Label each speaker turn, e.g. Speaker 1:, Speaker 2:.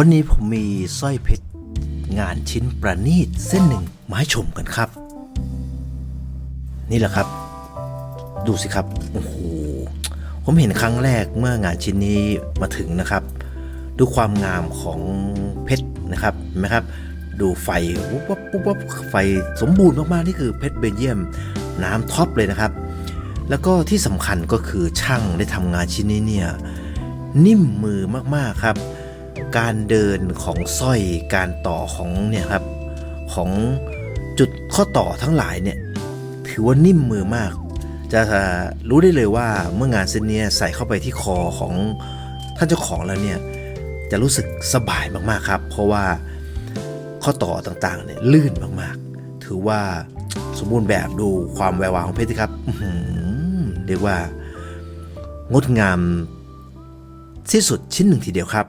Speaker 1: วันนี้ผมมีสร้อยเพชรงานชิ้นประณีตเส้นหนึ่งมาให้ชมกันครับ นี่แหละครับ ดูสิครับโอ้โหผมเห็นครั้งแรกเมื่องานชิ้นนี้มาถึงนะครับ ดูความงามของเพชรนะครับเห็นไหมครับ ดูไฟวุบวับวุบวับไฟสมบูรณ์มากๆนี่คือเพชรเบลเยียมน้ำท็อปเลยนะครับ แล้วก็ที่สำคัญก็คือช่างได้ทำงานชิ้นนี้เนี่ยนิ่มมือมากๆครับ การเดินของสร้อยการต่อของเนี่ยครับของจุดข้อต่อทั้งหลายเนี่ยถือว่านิ่มมือมาก จะรู้ได้เลยว่าเมื่องานเส้นนี้ใส่เข้าไปที่คอของท่านเจ้าของแล้วเนี่ยจะรู้สึกสบายมากๆครับ เพราะว่าข้อต่อต่างๆเนี่ยลื่นมากๆ ถือว่าสมบูรณ์แบบดูความแวววาวของเพชรครับเรียกว่างดงามที่สุดชิ้นหนึ่งทีเดียวครับ